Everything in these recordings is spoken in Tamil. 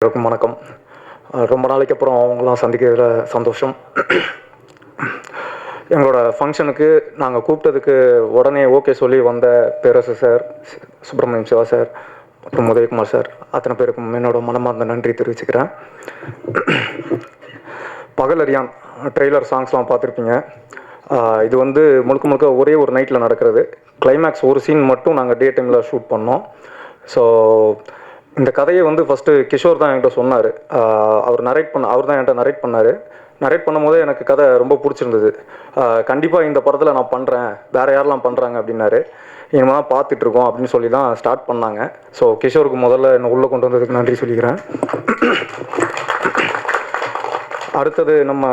அனைவருக்கும் வணக்கம். ரொம்ப நாளைக்கு அப்புறம் அவங்களாம் சந்திக்கிறதுல சந்தோஷம். எங்களோட ஃபங்க்ஷனுக்கு நாங்கள் கூப்பிட்டதுக்கு உடனே ஓகே சொல்லி வந்த பேரரசு சார் சுப்பிரமணியம் சிவா சார் மற்றும் உதயகுமார் சார் அத்தனை பேருக்கும் என்னோட மனமார்ந்த நன்றி தெரிவிச்சுக்கிறேன். பகலரியான் ட்ரெய்லர் சாங்ஸ்லாம் பார்த்துருப்பீங்க. இது வந்து முழுக்க முழுக்க ஒரே ஒரு நைட்டில் நடக்கிறது. கிளைமேக்ஸ் ஒரு சீன் மட்டும் நாங்கள் டே டைமில் ஷூட் பண்ணோம். ஸோ இந்த கதையை வந்து ஃபஸ்ட்டு கிஷோர் தான் என்கிட்ட சொன்னார். அவர் நரேட் பண்ண அவர் தான் என்கிட்ட நரேட் பண்ணார். நரேட் பண்ணும்போதே எனக்கு கதை ரொம்ப பிடிச்சிருந்தது. கண்டிப்பாக இந்த படத்தில் நான் பண்ணுறேன் வேறு யாரெல்லாம் பண்ணுறாங்க அப்படின்னாரு. இனிமேல் தான் பார்த்துட்ருக்கோம் அப்படின்னு சொல்லி தான் ஸ்டார்ட் பண்ணாங்க. ஸோ கிஷோருக்கு முதல்ல என்னை உள்ளே கொண்டு வந்ததுக்கு நன்றி சொல்லிக்கிறேன். அடுத்தது நம்ம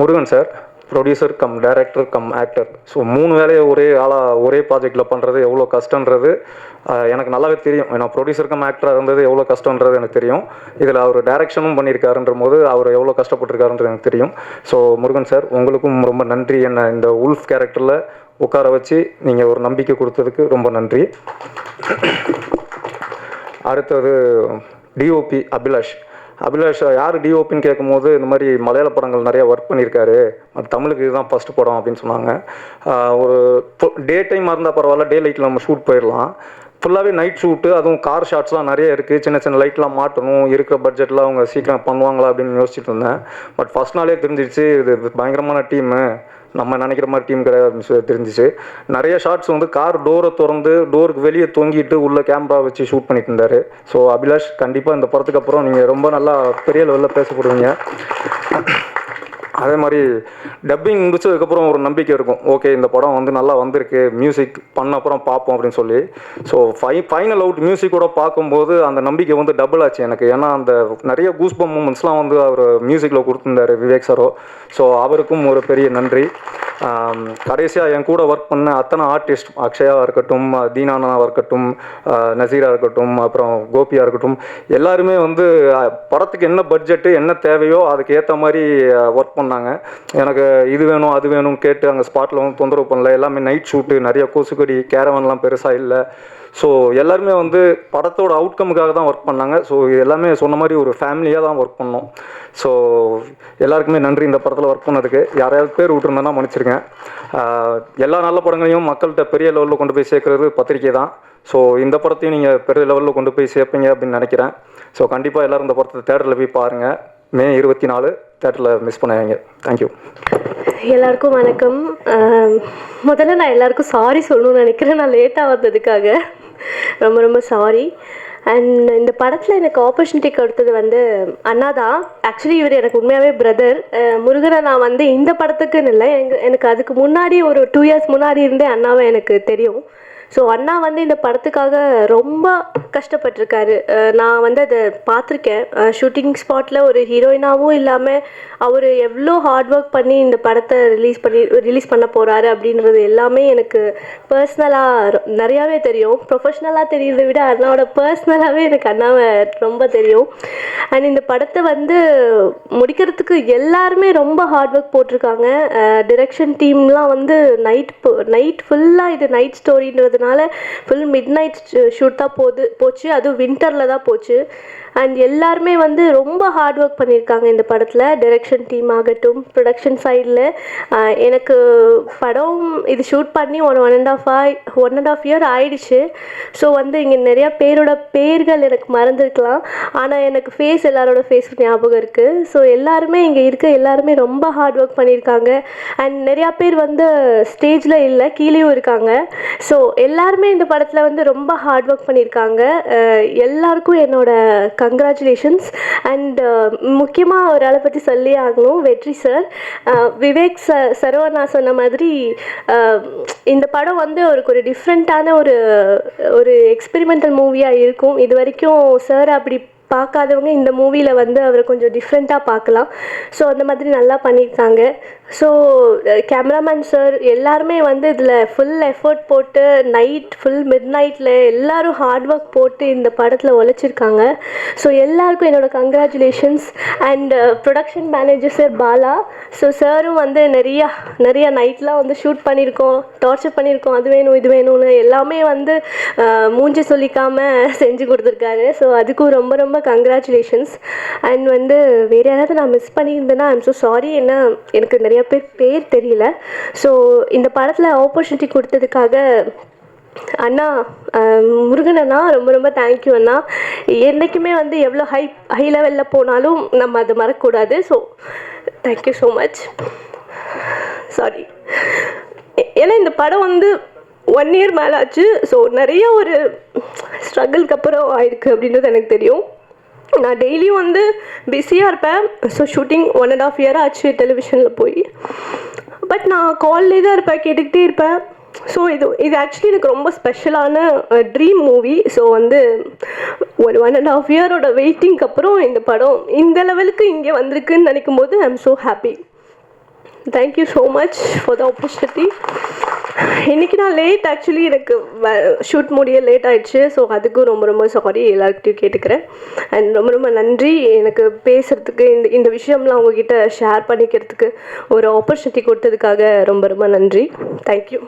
Murugan sir producer cum director cum actor so மூணு வேலையை ஒரே ஆளாக ஒரே ப்ராஜெக்டில் பண்ணுறது எவ்வளோ கஷ்டன்றது எனக்கு நல்லாவே தெரியும். ஏன்னா ப்ரொடியூசர் கம் ஆக்டராக இருந்தது எவ்வளோ கஷ்டன்றது எனக்கு தெரியும். இதில் அவர் டைரக்ஷனும் பண்ணியிருக்காருன்ற போது அவர் எவ்வளோ கஷ்டப்பட்டிருக்காருன்றது எனக்கு தெரியும். ஸோ முருகன் சார் உங்களுக்கும் ரொம்ப நன்றி. என்ன இந்த உல்ஃப் கேரக்டரில் உட்கார வச்சு நீங்கள் ஒரு நம்பிக்கை கொடுத்ததுக்கு ரொம்ப நன்றி. அடுத்தது டிஓபி அபிலாஷ். அபிலாஷ் யார் டிஓபின்னு கேட்கும்போது இந்த மாதிரி மலையாள படங்கள் நிறையா ஒர்க் பண்ணியிருக்காரு. தமிழுக்கு இதுதான் ஃபஸ்ட் படம் அப்படின்னு சொன்னாங்க. ஒரு டே டைமாக இருந்தால் பரவாயில்ல டே லைட்டில் நம்ம ஷூட் போயிடலாம். ஃபுல்லாகவே நைட் ஷூட்டு அதுவும் கார் ஷாட்ஸ்லாம் நிறைய இருக்குது சின்ன சின்ன லைட்லாம் மாட்டணும். இருக்கிற பட்ஜெட்டில் அவங்க சீக்கிரம் பண்ணுவாங்களா அப்படின்னு யோசிச்சுட்டு இருந்தேன். பட் ஃபஸ்ட் நாளே தெரிஞ்சிருச்சு இது பயங்கரமான டீமு நம்ம நினைக்கிற மாதிரி டீம் கிடையாது தெரிஞ்சிச்சு. நிறைய ஷாட்ஸ் வந்து கார் டோரை திறந்து டோருக்கு வெளியே தொங்கிட்டு உள்ள கேமரா வச்சு ஷூட் பண்ணிட்டு இருந்தாரு. ஸோ அபிலாஷ் கண்டிப்பாக இந்த படத்துக்கு அப்புறம் நீங்கள் ரொம்ப நல்லா பெரிய லெவலில் பேசப்படுவீங்க. அதே மாதிரி டப்பிங் முடிச்சதுக்கப்புறம் ஒரு நம்பிக்கை இருக்கும். ஓகே இந்த படம் வந்து நல்லா வந்திருக்கு மியூசிக் பண்ண அப்புறம் பார்ப்போம் அப்படின்னு சொல்லி. ஸோ ஃபை ஃபைனல் அவுட் மியூசிக்கோட பார்க்கும்போது அந்த நம்பிக்கை வந்து டபுள் ஆச்சு எனக்கு. ஏன்னா அந்த நிறைய கூஸ்பம் மூமெண்ட்ஸ்லாம் வந்து அவர் மியூசிக்கில் கொடுத்துருந்தாரு விவேக் சாரோ ஸோ அவருக்கும் ஒரு பெரிய நன்றி. கடைசியாக என் கூட ஒர்க் பண்ண அத்தனை ஆர்டிஸ்ட் அக்ஷயாவாக இருக்கட்டும் தீனானாவாக இருக்கட்டும் நசீராக இருக்கட்டும் அப்புறம் கோபியாக இருக்கட்டும் எல்லாருமே வந்து படத்துக்கு என்ன பட்ஜெட்டு என்ன தேவையோ அதுக்கு ஏற்ற மாதிரி ஒர்க் பண்ணாங்க. எனக்கு இது வேணும் அது வேணும் கேட்டு அங்கே ஸ்பாட்டில் வந்து தொந்தரவு பண்ணல. எல்லாமே நைட் ஷூட்டு நிறைய கொசுக்கடி கேரவன்லாம் பெருசாக இல்லை. ஸோ எல்லாருமே வந்து படத்தோட அவுட்கமுக்காக தான் ஒர்க் பண்ணாங்க. ஸோ இது எல்லாமே சொன்ன மாதிரி ஒரு ஃபேமிலியாக தான் ஒர்க் பண்ணோம். ஸோ எல்லாருக்குமே நன்றி இந்த படத்தில் ஒர்க் பண்ணதுக்கு. யாரையாவது பேர் விட்டுருந்தேன்னா மன்னிச்சிருக்கேன் எல்லா நல்ல படங்களையும் மக்கள்கிட்ட பெரிய லெவலில் கொண்டு போய் சேர்க்குறது பத்திரிக்கை தான். ஸோ இந்த படத்தையும் நீங்கள் பெரிய லெவலில் கொண்டு போய் சேர்ப்பீங்க அப்படின்னு நினைக்கிறேன். ஸோ கண்டிப்பாக எல்லோரும் இந்த படத்தை தேட்டரில் போய் பாருங்கள் மே இருபத்தி நாலு தேட்டரில் மிஸ் பண்ணாங்க தேங்க்யூ எல்லாருக்கும் வணக்கம். முதல்ல நான் எல்லாருக்கும் சாரி சொல்லணும்னு நினைக்கிறேன். நான் லேட்டாக வந்ததுக்காக. ரொம்ப ரொம்ப சாரி அண்ட் இந்த படத்தில் எனக்கு ஆப்பர்ச்சுனிட்டி கொடுத்தது வந்து அண்ணா தான். ஆக்சுவலி இவர் எனக்கு உண்மையாகவே பிரதர் முருகனை நான் வந்து இந்த படத்துக்குன்னு இல்லை. எங்க எனக்கு அதுக்கு முன்னாடி ஒரு டூ இயர்ஸ் முன்னாடி இருந்தே அண்ணாவை எனக்கு தெரியும். ஸோ அண்ணா வந்து இந்த படத்துக்காக ரொம்ப கஷ்டப்பட்டிருக்காரு. நான் வந்து அதை பார்த்துருக்கேன். ஷூட்டிங் ஸ்பாட்டில் ஒரு ஹீரோயினாகவும் இல்லாமல் அவர் எவ்வளோ ஹார்ட் ஒர்க் பண்ணி இந்த படத்தை ரிலீஸ் பண்ணி ரிலீஸ் பண்ண போகிறாரு அப்படின்றது எல்லாமே எனக்கு பர்சனலாக நிறையாவே தெரியும். ப்ரொஃபஷ்னலாக தெரியறதை விட அண்ணாவோட பர்சனலாகவே எனக்கு அண்ணாவை ரொம்ப தெரியும். அண்ட் இந்த படத்தை வந்து முடிக்கிறதுக்கு எல்லாருமே ரொம்ப ஹார்ட் ஒர்க் போட்டிருக்காங்க. டிரெக்ஷன் டீம்லாம் வந்து நைட் நைட் ஃபுல்லாக இது நைட் ஸ்டோரின்றது ஸ்டோரின்றதுனால ஃபுல் மிட் நைட் ஷூட் தான் போகுது போச்சு. அதுவும் வின்டரில் தான் போச்சு. அண்ட் எல்லாருமே வந்து ரொம்ப ஹார்ட் ஒர்க் பண்ணியிருக்காங்க இந்த படத்தில். டைரக்ஷன் டீம் ஆகட்டும் ப்ரொடக்ஷன் சைடில் எனக்கு படம் இது ஷூட் பண்ணி ஒன் ஒன் அண்ட் ஆஃப் ஆய் ஒன் அண்ட் ஆஃப் இயர் ஆயிடுச்சு. ஸோ வந்து இங்கே நிறையா பேரோட பேர்கள் எனக்கு மறந்துருக்கலாம். ஆனால் எனக்கு ஃபேஸ் எல்லாரோட ஃபேஸ் ஞாபகம் இருக்குது ஸோ எல்லாருமே இங்கே இருக்க எல்லாருமே ரொம்ப ஹார்ட் ஒர்க் பண்ணியிருக்காங்க அண்ட் நிறையா பேர் வந்து ஸ்டேஜில் இல்லை கீழேயும் இருக்காங்க. ஸோ எல்லாருமே இந்த படத்தில் வந்து ரொம்ப ஹார்ட் ஒர்க் பண்ணியிருக்காங்க எல்லாருக்கும் என்னோட கங்க்ராச்சுலேஷன்ஸ் அண்ட் முக்கியமாக ஒரு ஆளை பற்றி சொல்லி ஆகணும். வெற்றி சார் விவேக் ச சரவணா சொன்ன மாதிரி இந்த படம் வந்து அவருக்கு ஒரு டிஃப்ரெண்ட்டான ஒரு ஒரு எக்ஸ்பெரிமெண்டல் மூவியாக இருக்கும். இது வரைக்கும் சார் அப்படி பார்க்காதவங்க இந்த மூவியில் வந்து அவரை கொஞ்சம் டிஃப்ரெண்ட்டாக பார்க்கலாம். ஸோ அந்த மாதிரி நல்லா பண்ணியிருக்காங்க ஸோ கேமராமேன் சார் எல்லாருமே வந்து இதில் ஃபுல் எஃபர்ட் போட்டு நைட் ஃபுல் மிட் நைட்டில் எல்லோரும் ஹார்ட் ஒர்க் போட்டு இந்த படத்தில் உழைச்சிருக்காங்க ஸோ எல்லாருக்கும் என்னோட congratulations and production manager sir Bala. So சாரும் வந்து நிறையா நிறையா நைட்லாம் வந்து ஷூட் பண்ணியிருக்கோம் டார்ச்சர் பண்ணியிருக்கோம் அது வேணும் இது வேணும்னு எல்லாமே வந்து uh, மூஞ்சி சொல்லிக்காமல் செஞ்சு கொடுத்துருக்காரு. ஸோ அதுக்கும் ரொம்ப ரொம்ப கங்க்ராச்சுலேஷன்ஸ் அண்ட் வந்து வேறு யாராவது நான் மிஸ் பண்ணியிருந்தேன்னா ஐம் ஸோ சாரி ஏன்னா எனக்கு நிறைய பேர் பேர் தெரியல. ஸோ இந்த படத்தில் ஆப்பர்ச்சுனிட்டி கொடுத்ததுக்காக அண்ணா முருகன் அண்ணா ரொம்ப ரொம்ப தேங்க்யூ அண்ணா. என்றைக்குமே வந்து எவ்வளோ ஹை ஹை லெவலில் போனாலும் நம்ம அதை மறக்கக்கூடாது. So thank you so much sorry ஏன்னா இந்த படம் வந்து ஒன் இயர் மேலே ஆச்சு ஸோ நிறைய ஒரு ஸ்ட்ரகிள்க்கு அப்புறம் ஆயிருக்கு அப்படின்றது எனக்கு தெரியும். நான் டெய்லியும் வந்து பிஸியாக இருப்பேன். So shooting one and half year ஆச்சு டெலிவிஷனில் போய். பட் நான் கால்லே தான் இருப்பேன் கேட்டுக்கிட்டே இருப்பேன். ஸோ இது இது ஆக்சுவலி எனக்கு ரொம்ப ஸ்பெஷலான ட்ரீம் மூவி ஸோ வந்து ஒரு ஒன் அண்ட் ஆஃப் இயரோட வெயிட்டிங்க்கு அப்புறம் இந்த படம் இந்த லெவலுக்கு இங்கே வந்திருக்குன்னு நினைக்கும் போது I am so happy thank you so much for the opportunity இன்றைக்கி நான் லேட் ஆக்சுவலி எனக்கு ஷூட் முடிய லேட் ஆகிடுச்சு ஸோ அதுக்கும் ரொம்ப ரொம்ப சாரி எல்லாருக்கிட்டையும் கேட்டுக்கிறேன். அண்ட் ரொம்ப ரொம்ப நன்றி. எனக்கு பேசுகிறதுக்கு இந்த இந்த விஷயம்லாம் உங்ககிட்ட ஷேர் பண்ணிக்கிறதுக்கு ஒரு ஆப்பர்ச்சுனிட்டி கொடுத்ததுக்காக ரொம்ப ரொம்ப நன்றி. தேங்க்யூ